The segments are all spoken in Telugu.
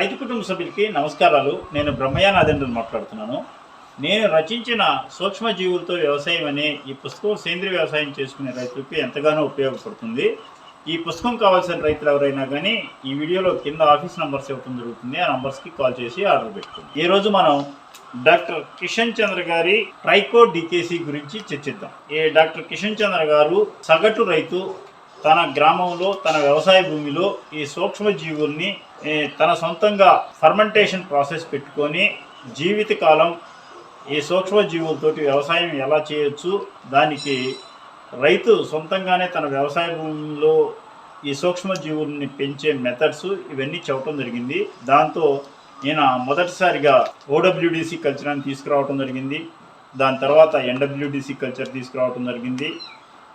రైతు కుటుంబ సభ్యులకి నమస్కారాలు. నేను బ్రహ్మయ్య నాదేంద్రన్ మాట్లాడుతున్నాను. నేను రచించిన సూక్ష్మజీవులతో వ్యవసాయం అనే ఈ పుస్తకం సేంద్రియ వ్యవసాయం చేసుకునే రైతులకి ఎంతగానో ఉపయోగపడుతుంది. ఈ పుస్తకం కావాల్సిన రైతులు ఎవరైనా కానీ ఈ వీడియోలో కింద ఆఫీస్ నంబర్స్ ఇవ్వడం జరుగుతుంది. ఆ నంబర్స్కి కాల్ చేసి ఆర్డర్ పెట్టుకుంది ఈరోజు మనం డాక్టర్ కిషన్ చంద్ర గారి ట్రైకో డికేసీ గురించి చర్చిద్దాం. ఈ డాక్టర్ కిషన్ చంద్ర గారు సగటు రైతు. తన గ్రామంలో తన వ్యవసాయ భూమిలో ఈ సూక్ష్మజీవుల్ని తన సొంతంగా ఫర్మెంటేషన్ ప్రాసెస్ పెట్టుకొని జీవితకాలం ఈ సూక్ష్మజీవులతోటి వ్యవసాయం ఎలా చేయొచ్చు దానికి రైతు సొంతంగానే తన వ్యవసాయ భూమిలో ఈ సూక్ష్మజీవుల్ని పెంచే మెథడ్స్ ఇవన్నీ చెప్పడం జరిగింది. దాంతో ఈయన మొదటిసారిగా ఓడబ్ల్యూడిసి కల్చర్ని తీసుకురావడం జరిగింది. దాని తర్వాత ఎన్డబ్ల్యూడిసి కల్చర్ తీసుకురావడం జరిగింది.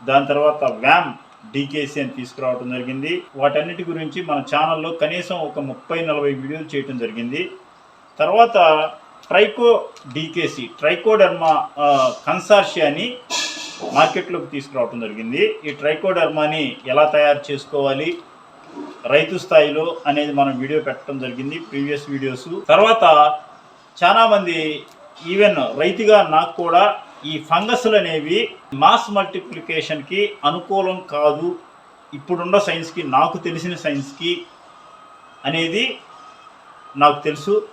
దాని తర్వాత వ్యామ్ డీకేసీ అని తీసుకురావడం జరిగింది. వాటన్నిటి గురించి మన ఛానల్లో కనీసం ఒక ముప్పై నలభై వీడియోలు చేయటం జరిగింది. తర్వాత ట్రైకో డీకేసీ ట్రైకోడర్మా కన్సార్షియాని మార్కెట్లోకి తీసుకురావడం జరిగింది. ఈ ట్రైకోడర్మాని ఎలా తయారు చేసుకోవాలి రైతు స్థాయిలో అనేది మనం వీడియో పెట్టడం జరిగింది ప్రీవియస్ వీడియోస్. తర్వాత చాలామంది ఈవెన్ రైతుగా నాకు కూడా ఈ ఫంగస్లు అనేవి మాస్ మల్టిప్లికేషన్కి అనుకూలం కాదు. ఇప్పుడున్న సైన్స్కి నాకు తెలిసిన సైన్స్కి అనేది నాకు తెలుసు.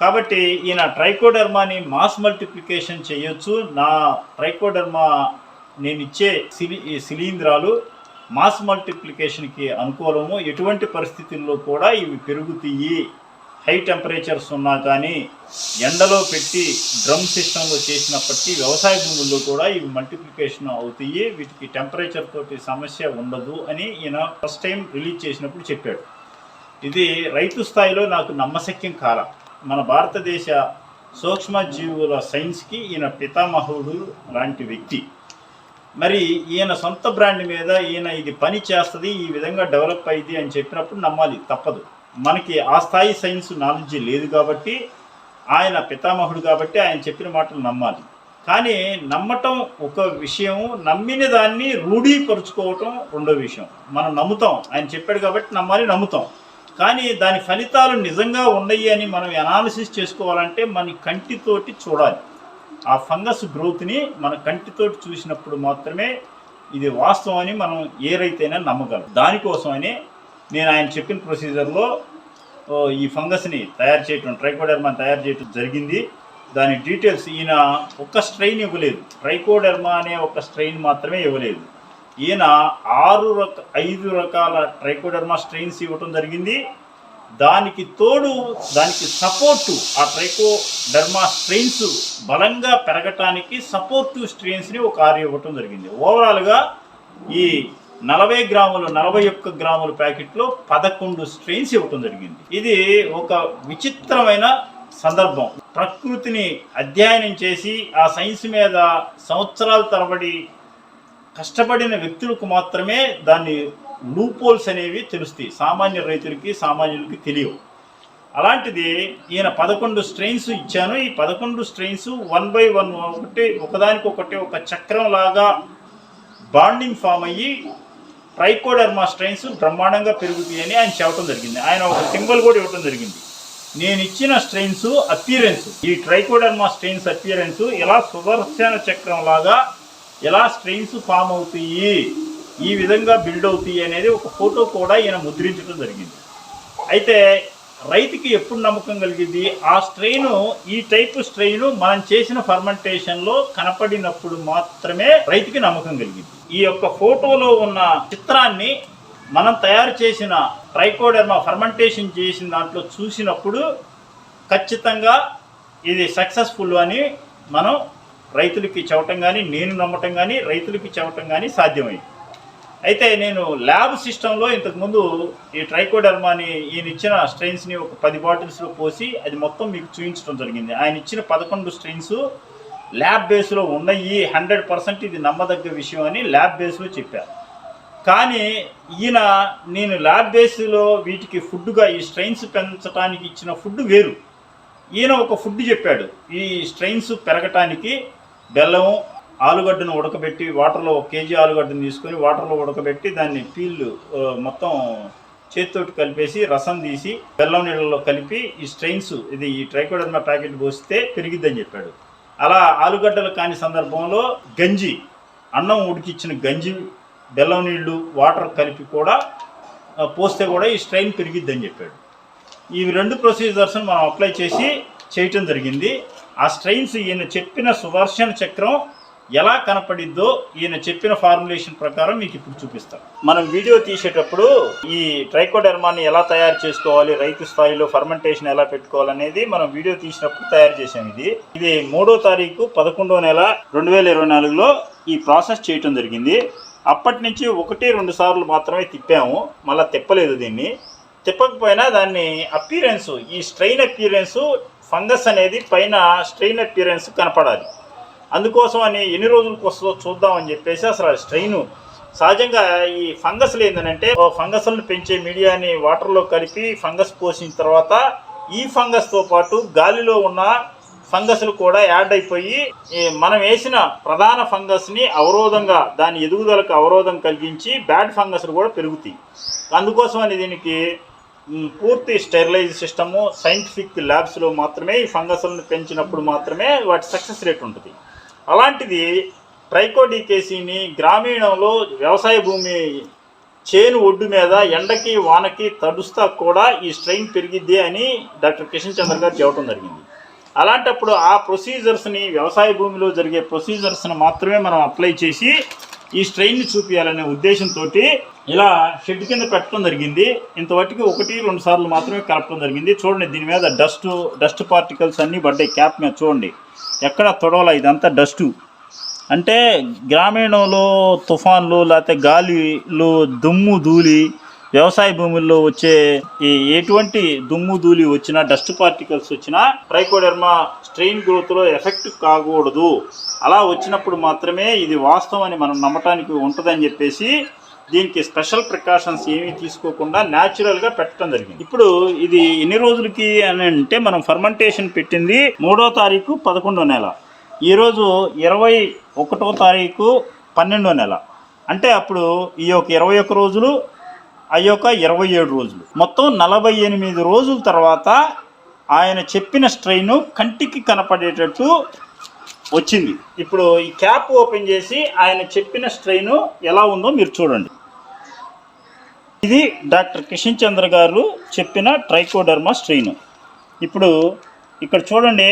కాబట్టి ఈయన ట్రైకోడర్మాని మాస్ మల్టిప్లికేషన్ చేయొచ్చు. నా ట్రైకోడర్మా నేను ఇచ్చే సిలి శిలీంధ్రాలు మాస్ మల్టిప్లికేషన్కి అనుకూలము. ఎటువంటి పరిస్థితుల్లో కూడా ఇవి పెరుగుతాయి. హై టెంపరేచర్స్ ఉన్నా కానీ ఎండలో పెట్టి డ్రమ్ సిస్టంలో చేసినప్పటికీ వ్యవసాయ భూముల్లో కూడా ఇవి మల్టిప్లికేషన్ అవుతాయి. వీటికి టెంపరేచర్ తోటి సమస్య ఉండదు అని ఈయన ఫస్ట్ టైం రిలీజ్ చేసినప్పుడు చెప్పాడు. ఇది రైతు స్థాయిలో నాకు నమ్మశక్యం కాల. మన భారతదేశ సూక్ష్మజీవుల సైన్స్కి ఈయన పితామహుడు లాంటి వ్యక్తి. మరి ఈయన సొంత బ్రాండ్ మీద ఈయన ఇది పని చేస్తుంది ఈ విధంగా డెవలప్ అయింది అని చెప్పినప్పుడు నమ్మాలి తప్పదు. మనకి ఆ స్థాయి సైన్స్ నాలెడ్జ్ లేదు కాబట్టి ఆయన పితామహుడు కాబట్టి ఆయన చెప్పిన మాటలు నమ్మాలి. కానీ నమ్మటం ఒక విషయం నమ్మిన దాన్ని రూఢీపరుచుకోవటం రెండో విషయం. మనం నమ్ముతాం. ఆయన చెప్పాడు కాబట్టి నమ్మాలి నమ్ముతాం. కానీ దాని ఫలితాలు నిజంగా ఉన్నాయి అని మనం అనాలిసిస్ చేసుకోవాలంటే మన కంటితోటి చూడాలి. ఆ ఫంగస్ గ్రోత్ని మన కంటితోటి చూసినప్పుడు మాత్రమే ఇది వాస్తవం అని మనం ఏ రైతైనా నమ్మగలం. దానికోసమని నేను ఆయన చెప్పిన ప్రొసీజర్లో ఈ ఫంగస్ని తయారు చేయటం ట్రైకోడెర్మా తయారు చేయటం జరిగింది. దాని డీటెయిల్స్ ఈయన ఒక్క స్ట్రెయిన్ ఇవ్వలేదు. ట్రైకోడర్మా అనే ఒక స్ట్రెయిన్ మాత్రమే ఇవ్వలేదు. ఈయన ఆరు రక ఐదు రకాల ట్రైకోడర్మా స్ట్రెయిన్స్ ఇవ్వటం జరిగింది. దానికి తోడు దానికి సపోర్టు ఆ ట్రైకోడర్మా స్ట్రెయిన్స్ బలంగా పెరగటానికి సపోర్టివ్ స్ట్రెయిన్స్ని ఒక ఆరు ఇవ్వటం జరిగింది. ఓవరాల్గా ఈ నలభై గ్రాములు నలభై ఒక్క గ్రాముల ప్యాకెట్లో పదకొండు స్ట్రెయిన్స్ ఇవ్వటం జరిగింది. ఇది ఒక విచిత్రమైన సందర్భం. ప్రకృతిని అధ్యయనం చేసి ఆ సైన్స్ మీద సంవత్సరాల తరబడి కష్టపడిన వ్యక్తులకు మాత్రమే దాన్ని లూపోల్స్ అనేవి తెలుస్తాయి. సామాన్య రైతులకి సామాన్యులకి తెలియవు. అలాంటిది ఈయన పదకొండు స్ట్రెయిన్స్ ఇచ్చాను. ఈ పదకొండు స్ట్రెయిన్స్ వన్ బై వన్ ఒకటి ఒకదానికొకటి ఒక చక్రం లాగా బాండింగ్ ఫామ్ అయ్యి ట్రైకోడర్మా స్ట్రెయిన్స్ బ్రహ్మాండంగా పెరుగుతాయి అని ఆయన చెప్పడం జరిగింది. ఆయన ఒక సింబల్ కూడా ఇవ్వడం జరిగింది. నేను ఇచ్చిన స్ట్రెయిన్స్ అపియరెన్స్. ఈ ట్రైకోడర్మా స్ట్రెయిన్స్ అపియరెన్స్ ఎలా సుదర్శన చక్రం లాగా ఎలా స్ట్రెయిన్స్ ఫామ్ అవుతాయి ఈ విధంగా బిల్డ్ అవుతాయి అనేది ఒక ఫోటో కూడా ఈయన ముద్రించడం జరిగింది. అయితే రైతుకి ఎప్పుడు నమ్మకం కలిగింది? ఆ స్ట్రెయిన్ ఈ టైప్ స్ట్రెయిన్ మనం చేసిన ఫర్మెంటేషన్లో కనపడినప్పుడు మాత్రమే రైతుకి నమ్మకం కలిగింది. ఈ యొక్క ఫోటోలో ఉన్న చిత్రాన్ని మనం తయారు చేసిన ట్రైకోడర్మా ఫర్మెంటేషన్ చేసిన దాంట్లో చూసినప్పుడు ఖచ్చితంగా ఇది సక్సెస్ఫుల్ అని మనం రైతులకి చెప్పటం కానీ నేను నమ్మటం కానీ రైతులకి చెప్పటం కానీ సాధ్యమైంది అయితే నేను ల్యాబ్ సిస్టంలో ఇంతకుముందు ఈ ట్రైకోడర్మాని ఈయన ఇచ్చిన స్ట్రెయిన్స్ని ఒక పది బాటిల్స్లో పోసి అది మొత్తం మీకు చూపించడం జరిగింది. ఆయన ఇచ్చిన పదకొండు స్ట్రెయిన్స్ ల్యాబ్ బేస్లో ఉన్నాయి హండ్రెడ్ పర్సెంట్ ఇది నమ్మదగ్గ విషయం అని ల్యాబ్ బేస్లో చెప్పారు. కానీ ఈయన నేను ల్యాబ్ బేస్లో వీటికి ఫుడ్గా ఈ స్ట్రెయిన్స్ పెంచడానికి ఇచ్చిన ఫుడ్ వేరు. ఈయన ఒక ఫుడ్ చెప్పాడు ఈ స్ట్రెయిన్స్ పెరగటానికి బెల్లం ఆలుగడ్డను ఉడకబెట్టి వాటర్లో ఒక కేజీ ఆలుగడ్డను తీసుకొని వాటర్లో ఉడకబెట్టి దాన్ని పీళ్ళు మొత్తం చేతితోటి కలిపేసి రసం తీసి బెల్లం నీళ్ళలో కలిపి ఈ స్ట్రెయిన్స్ ఇది ఈ ట్రైకోడర్మా ప్యాకెట్ పోస్తే పెరిగిద్దని చెప్పాడు. అలా ఆలుగడ్డలు కాని సందర్భంలో గంజి అన్నం ఉడికిచ్చిన గంజి బెల్లం నీళ్ళు వాటర్ కలిపి కూడా పోస్తే కూడా ఈ స్ట్రెయిన్ పెరిగిద్దని చెప్పాడు. ఈ రెండు ప్రొసీజర్స్ని మనం అప్లై చేసి చేయటం జరిగింది. ఆ స్ట్రెయిన్స్ ఈయన చెప్పిన సుదర్శన చక్రం ఎలా కనపడిద్దో ఈయన చెప్పిన ఫార్ములేషన్ ప్రకారం మీకు ఇప్పుడు చూపిస్తాం. మనం వీడియో తీసేటప్పుడు ఈ ట్రైకోడెర్మాని ఎలా తయారు చేసుకోవాలి రైతు స్థాయిలో ఫర్మెంటేషన్ ఎలా పెట్టుకోవాలనేది మనం వీడియో తీసినప్పుడు తయారు చేసాం ఇది. ఇది మూడో తారీఖు పదకొండో నెల రెండు వేల ఇరవై నాలుగులో ఈ ప్రాసెస్ చేయటం జరిగింది. అప్పటి నుంచి ఒకటి రెండు సార్లు మాత్రమే తిప్పాము. మళ్ళీ తిప్పలేదు దీన్ని. తిప్పకపోయినా దాన్ని అపీరెన్స్ ఈ స్ట్రెయిన్ అపీరెన్స్ ఫంగస్ అనేది పైన స్ట్రెయిన్ అపీరెన్స్ కనపడాలి. అందుకోసం అని ఎన్ని రోజులకు వస్తుందో చూద్దామని చెప్పేసి అసలు ఆ స్ట్రెయిన్ సహజంగా ఈ ఫంగస్లు ఏంటంటే ఫంగస్లను పెంచే మీడియాని వాటర్లో కలిపి ఫంగస్ పోసిన తర్వాత ఈ ఫంగస్తో పాటు గాలిలో ఉన్న ఫంగస్లు కూడా యాడ్ అయిపోయి మనం వేసిన ప్రధాన ఫంగస్ని అవరోధంగా దాని ఎదుగుదలకు అవరోధం కలిగించి బ్యాడ్ ఫంగస్లు కూడా పెరుగుతాయి. అందుకోసం అని దీనికి పూర్తి స్టెరిలైజ్ సిస్టము సైంటిఫిక్ ల్యాబ్స్లో మాత్రమే ఈ ఫంగస్లను పెంచినప్పుడు మాత్రమే వాటి సక్సెస్ రేట్ ఉంటుంది. అలాంటిది ట్రైకోడీకేసీని గ్రామీణంలో వ్యవసాయ భూమి చేను ఒడ్డు మీద ఎండకి వానకి తడుస్తా కూడా ఈ స్ట్రెయిన్ పెరిగిద్ది అని డాక్టర్ కిషన్ చంద్ర గారు చెప్పడం జరిగింది. అలాంటప్పుడు ఆ ప్రొసీజర్స్ని వ్యవసాయ భూమిలో జరిగే ప్రొసీజర్స్ని మాత్రమే మనం అప్లై చేసి ఈ స్ట్రెయిన్ని చూపించాలనే ఉద్దేశంతో ఇలా షెడ్ కింద పెట్టడం జరిగింది. ఇంతవరకు ఒకటి రెండు సార్లు మాత్రమే కలపడం జరిగింది. చూడండి దీని మీద డస్ట్ డస్ట్ పార్టికల్స్ అన్నీ పడ్డాయి. క్యాప్ మీద చూడండి. ఎక్కడ తొడవల ఇదంతా డస్టు అంటే గ్రామీణంలో తుఫాన్లు లేకపోతే గాలిలు దుమ్ము ధూళి వ్యవసాయ భూముల్లో వచ్చే ఈ ఎటువంటి దుమ్ము ధూళి వచ్చినా డస్ట్ పార్టికల్స్ వచ్చినా ట్రైకోడెర్మా స్ట్రెయిన్ గ్రోత్లో ఎఫెక్ట్ కాకూడదు. అలా వచ్చినప్పుడు మాత్రమే ఇది వాస్తవం అని మనం నమ్మటానికి ఉంటుందని చెప్పేసి దీనికి స్పెషల్ ప్రికాషన్స్ ఏమీ తీసుకోకుండా న్యాచురల్గా పెట్టడం జరిగింది. ఇప్పుడు ఇది ఎన్ని రోజులకి అని అంటే మనం ఫర్మెంటేషన్ పెట్టింది మూడో తారీఖు పదకొండో నెల. ఈరోజు ఇరవై ఒకటో తారీఖు పన్నెండో నెల. అంటే అప్పుడు ఈ యొక్క ఇరవై ఒక్క రోజులు ఆ యొక్క ఇరవై ఏడు రోజులు. మొత్తం నలభై ఎనిమిది రోజుల తర్వాత ఆయన చెప్పిన స్ట్రెయిన్ కంటికి కనపడేటట్టు వచ్చింది. ఇప్పుడు ఈ క్యాప్ ఓపెన్ చేసి ఆయన చెప్పిన స్ట్రెయిన్ ఎలా ఉందో మీరు చూడండి. ఇది డాక్టర్ కిషన్ చంద్ర గారు చెప్పిన ట్రైకోడర్మా స్ట్రెయిన్. ఇప్పుడు ఇక్కడ చూడండి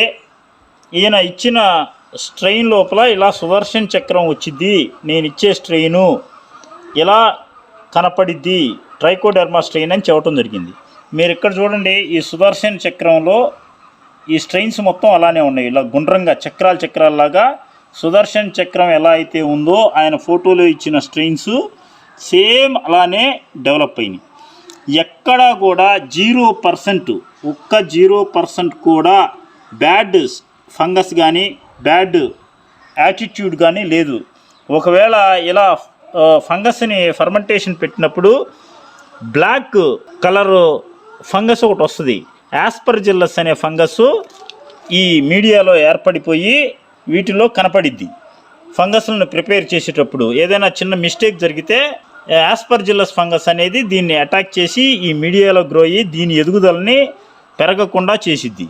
ఈయన ఇచ్చిన స్ట్రెయిన్ లోపల ఇలా సుదర్శన్ చక్రం వచ్చింది నేను ఇచ్చే స్ట్రెయిను. ఇలా కనపడిద్ది ట్రైకోడెర్మా స్ట్రెయిన్ అని చెప్పడం జరిగింది. మీరు ఇక్కడ చూడండి ఈ సుదర్శన్ చక్రంలో ఈ స్ట్రెయిన్స్ మొత్తం అలానే ఉన్నాయి. ఇలా గుండ్రంగా చక్రాలు చక్రాల్లాగా సుదర్శన్ చక్రం ఎలా అయితే ఉందో ఆయన ఫోటోలో ఇచ్చిన స్ట్రెయిన్స్ సేమ్ అలానే డెవలప్ అయినాయి. ఎక్కడా కూడా జీరో పర్సెంట్ ఒక్క జీరో పర్సెంట్ కూడా బ్యాడ్ ఫంగస్ కానీ బ్యాడ్ యాటిట్యూడ్ కానీ లేదు. ఒకవేళ ఇలా ఫంగస్ని ఫర్మెంటేషన్ పెట్టినప్పుడు బ్లాక్ కలర్ ఫంగస్ ఒకటి వస్తుంది. యాస్పర్జిల్లస్ అనే ఫంగస్ ఈ మీడియాలో ఏర్పడిపోయి వీటిలో కనపడిద్ది. ఫంగస్లను ప్రిపేర్ చేసేటప్పుడు ఏదైనా చిన్న మిస్టేక్ జరిగితే యాస్పర్జిల్లస్ ఫంగస్ అనేది దీన్ని అటాక్ చేసి ఈ మీడియాలో గ్రో అయ్యి దీని ఎదుగుదలని పెరగకుండా చేసిద్ది.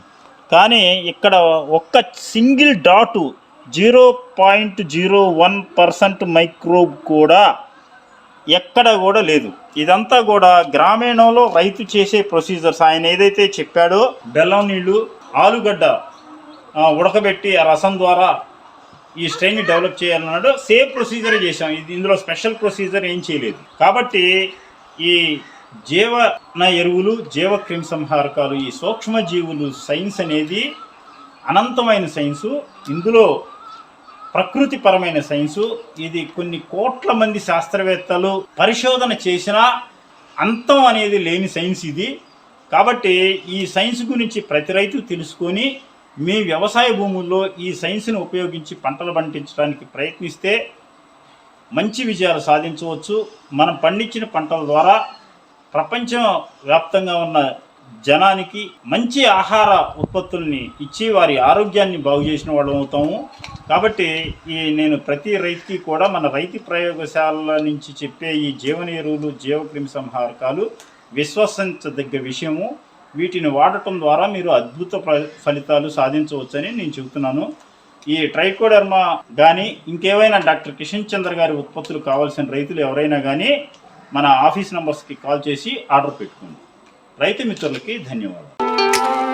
కానీ ఇక్కడ ఒక్క single dot zero point zero one percent microbe కూడా ఎక్కడ కూడా లేదు. ఇదంతా కూడా గ్రామీణంలో రైతు చేసే ప్రొసీజర్స్. ఆయన ఏదైతే చెప్పాడో బెల్లం నీళ్ళు ఆలుగడ్డ ఉడకబెట్టి ఆ రసం ద్వారా ఈ స్ట్రెయిన్ డెవలప్ చేయాలన్నాడు. సేమ్ ప్రొసీజరే చేశాం. ఇది ఇందులో స్పెషల్ ప్రొసీజర్ ఏం చేయలేదు. కాబట్టి ఈ జీవన ఎరువులు జీవ క్రిమిసంహారకాలు ఈ సూక్ష్మజీవులు సైన్స్ అనేది అనంతమైన సైన్సు. ఇందులో ప్రకృతిపరమైన సైన్సు ఇది కొన్ని కోట్ల మంది శాస్త్రవేత్తలు పరిశోధన చేసిన అంతం అనేది లేని సైన్స్ ఇది. కాబట్టి ఈ సైన్స్ గురించి ప్రతి రైతు తెలుసుకొని మీ వ్యవసాయ భూముల్లో ఈ సైన్స్ని ఉపయోగించి పంటలు పండించడానికి ప్రయత్నిస్తే మంచి విజయాలు సాధించవచ్చు. మనం పండించిన పంటల ద్వారా ప్రపంచం వ్యాప్తంగా ఉన్న జనానికి మంచి ఆహార ఉత్పత్తుల్ని ఇచ్చి వారి ఆరోగ్యాన్ని బాగు చేసిన వాళ్ళం అవుతాము. కాబట్టి ఈ నేను ప్రతి రైతుకి కూడా మన రైతు ప్రయోగశాల నుంచి చెప్పే ఈ జీవన ఎరువులు జీవక్రిమి సంహారకాలు విశ్వసించదగ్గ విషయము. వీటిని వాడటం ద్వారా మీరు అద్భుత ఫ- ఫలితాలు సాధించవచ్చని నేను చెబుతున్నాను. ఈ ట్రైకోడర్మా కానీ ఇంకేవైనా డాక్టర్ కిషన్ చంద్ర గారి ఉత్పత్తులు కావాల్సిన రైతులు ఎవరైనా కానీ మన ఆఫీస్ నంబర్స్కి కాల్ చేసి ఆర్డర్ పెట్టుకోండి. రైతు మిత్రులకి ధన్యవాదాలు